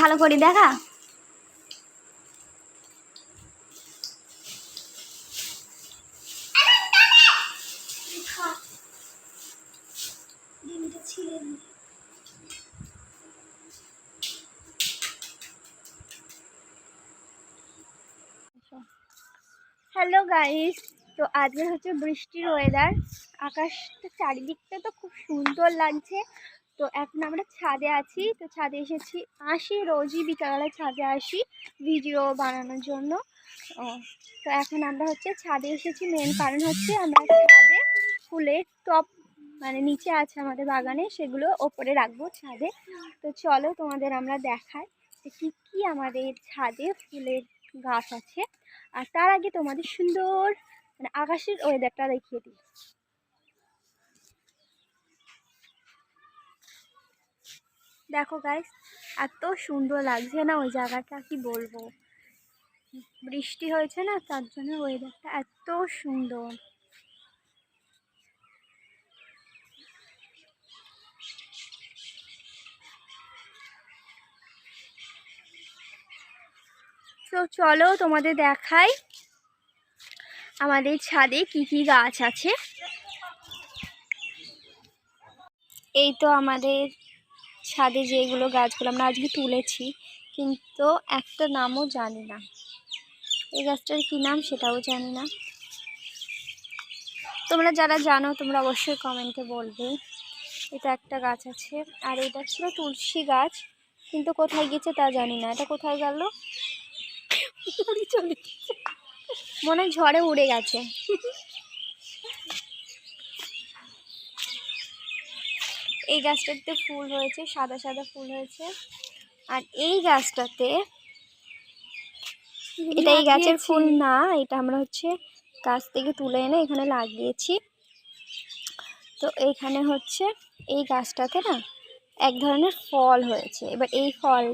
ভালো করে দেখা। হ্যালো গাইস তো আজকে হচ্ছে বৃষ্টির ওয়েদার আকাশটা চারিদিকটা তো খুব সুন্দর লাগছে। তো এখন আমরা ছাদে আছি। তো ছাদে এসেছি। আসি, রোজই বিকালবেলা ছাদে আসি ভিডিও বানানোর জন্য। তো এখন আমরা হচ্ছে ছাদে এসেছি। মেন কারণ হচ্ছে আমরা ছাদে ফুলের টপ মানে নিচে আছে আমাদের বাগানে, সেগুলো ওপরে রাখব ছাদে। তো চলো তোমাদের আমরা দেখাই যে কী কী আমাদের ছাদে ফুলের গাছ আছে। আর তার আগে তোমাদের সুন্দর মানে আকাশের ওয়েদারটা দেখিয়ে দিই। দেখো গাইস এত সুন্দর লাগছে না ওই জায়গাটা? কি বলব? বৃষ্টি হয়েছে না, তার জন্য ওয়েদারটা এত সুন্দর। তো চলো তোমাদের দেখাই আমাদের ছাদে কি কি গাছ আছে। এই তো আমাদের ছাদে যেগুলো গাছগুলো আমরা আজকে তুলেছি কিন্তু একটা নামও জানি না। এই গাছটার কী নাম সেটাও জানি না। তোমরা যারা জানো তোমরা অবশ্যই কমেন্টে বলবে। এটা একটা গাছ আছে আর এটা ছিল তুলসী গাছ কিন্তু কোথায় গেছে তা জানি না। এটা কোথায় গেল? মনে হয় ঝড়ে উড়ে গেছে। এই গাছটাতে ফুল হয়েছে সাদা সাদা ফুল হয়েছে। আর এই গাছটাতে এটা এই গাছের ফুল না এটা আমরা হচ্ছে গাছ থেকে তুলে এনে এখানে লাগিয়েছি। তো এইখানে হচ্ছে এই গাছটাতে না এক ধরনের ফল হয়েছে। এবার এই ফল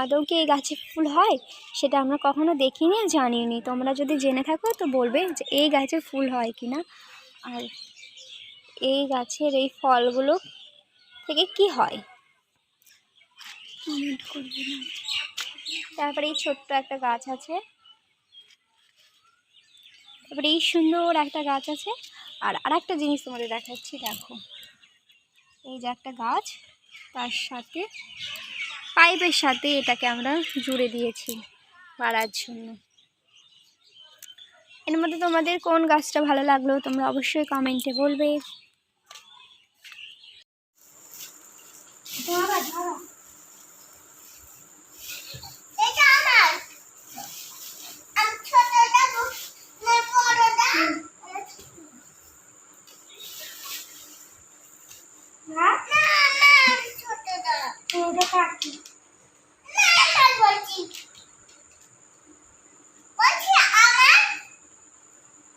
আদৌ কি এই গাছে ফুল হয়? সেটা আমরা কখনো দেখিনি আর জানিনি। তোমরা যদি জেনে থাকো তো বলবে যে এই গাছে ফুল হয় কি না আর এই গাছের এই ফলগুলো থেকে কি হয়? তারপরে এই ছোট্ট একটা গাছ আছে। তারপরে এই সুন্দর একটা গাছ আছে। আর আর একটা জিনিস তোমাদের দেখাচ্ছি দেখো। এই যে একটা গাছ তার সাথে পাইপের সাথে এটাকে আমরা জুড়ে দিয়েছি বাড়ার জন্য। এর মধ্যে তোমাদের কোন গাছটা ভালো লাগল তোমরা অবশ্যই কমেন্টে বলবে। ধরো, ধরো। এটা আমার। আমি ছোটটা বু- না বড়টা? না, না, না, আমি ছোটটা। না, আমার বলছি। বলছি আমার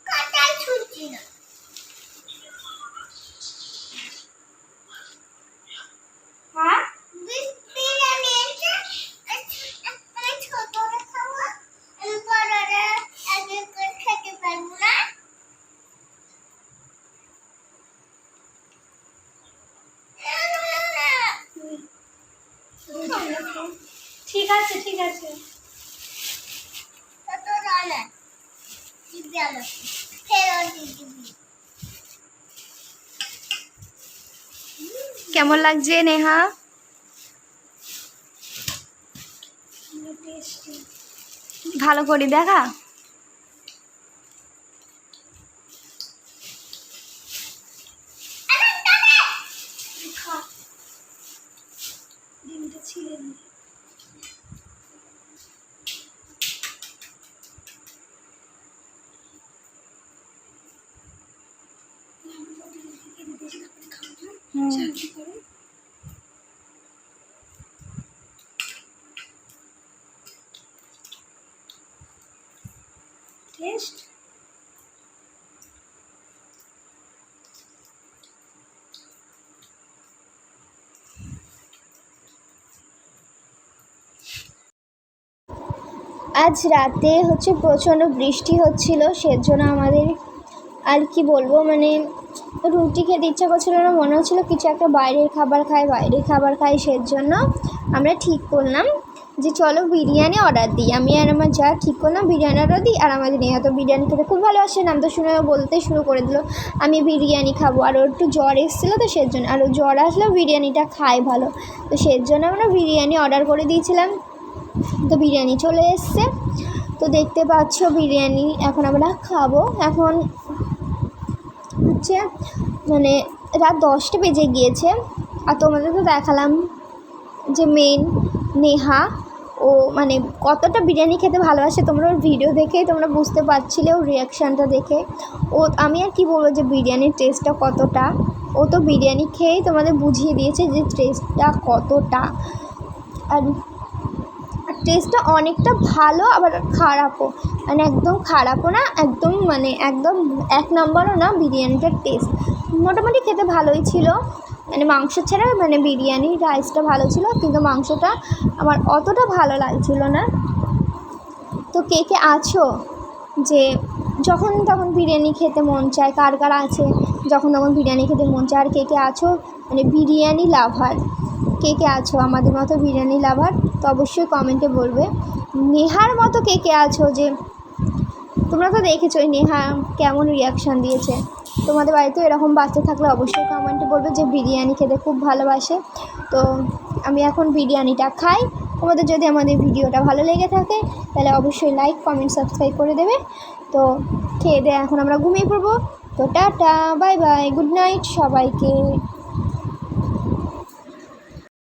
কাঁটাই ছুটছি না। হ্যাঁ? বি- বিরিয়ানি এনেছে। আচ্ছা, আমি ছোটটা খাব। আমি বড়টা আগে করে খেতে পারব না। না, না, না, না। ঠিক আছে। কেমন লাগছে নেহা? ভালো করে দেখা। আমার টেস্ট আজ রাতে হচ্ছে প্রচণ্ড বৃষ্টি হচ্ছিল সেজন্য আমাদের আর কি বলব মানে রুটি খেতে ইচ্ছা করছিল না, মনে হচ্ছিল কিছু একটা বাইরের খাবার খাই, বাইরের খাবার খাই, সেজন্য আমরা ঠিক করলাম যে চলো বিরিয়ানি অর্ডার দিই। আমি আর আমার যা ঠিক করলাম, বিরিয়ানি অর্ডার দিই, আর আমাদের নেহা তো বিরিয়ানি খেতে খুব ভালোবাসে, নাম তো শুনে বলতে শুরু করে দিল, আমি বিরিয়ানি খাব। আর ওর একটু জ্বর এসেছিল তো সেজন্য, আর ও জ্বর আসলেও বিরিয়ানিটা খায় ভালো। তো সেজন্য আমরা বিরিয়ানি অর্ডার করে দিয়েছিলাম। তো বিরিয়ানি চলে এসছে। তো দেখতে পাচ্ছ বিরিয়ানি এখন আমরা খাব। এখন হচ্ছে মানে রাত দশটা বেজে গিয়েছে। আর তোমাদের তো দেখালাম যে মেন নেহা, ও মানে কতটা বিরিয়ানি খেতে ভালোবাসে। তোমরা ওর ভিডিও দেখেই তোমরা বুঝতে পারছিলে ওর রিয়াকশানটা দেখে। ও, আমি আর কি বলব যে বিরিয়ানির টেস্টটা কতটা। ও তো বিরিয়ানি খেয়েই তোমাদের বুঝিয়ে দিয়েছে যে টেস্টটা কতটা। আর টেস্টটা অনেকটা ভালো, আবার খারাপও। মানে একদম খারাপও না, একদম মানে একদম এক নম্বরও না বিরিয়ানিটার টেস্ট মোটামুটি খেতে ভালোই ছিল। মানে মাংস ছাড়া মানে বিরিয়ানি রাইসটা ভালো ছিল, কিন্তু মাংসটা আমার অতটা ভালো লাগছিল না। তো কে কে আছো? যে যখন তখন বিরিয়ানি খেতে মন চায়, কার কার আছে? যখন তখন বিরিয়ানি খেতে মন চায়, আর কে কে আছো? মানে বিরিয়ানি লাভার। কে কে আছো? আমাদের মতো বিরিয়ানি লাভার। তো অবশ্যই কমেন্টে বলবে। নেহার মতো কে কে আছো যে, তোমরা তো দেখেছ নেহা কেমন রিয়াকশান দিয়েছে। তোমাদের বাড়িতেও এরকম বাচ্চা থাকলে অবশ্যই কমেন্টে বলবে যে, বিরিয়ানি খেতে খুব ভালোবাসে। তো আমি এখন বিরিয়ানিটা খাই। তোমাদের যদি আমাদের ভিডিওটা ভালো লেগে থাকে, তাহলে অবশ্যই লাইক কমেন্ট সাবস্ক্রাইব করে দেবে। তো খেয়ে দিয়ে এখন আমরা ঘুমিয়ে পড়ব। তো tata bye bye good night সবাইকে।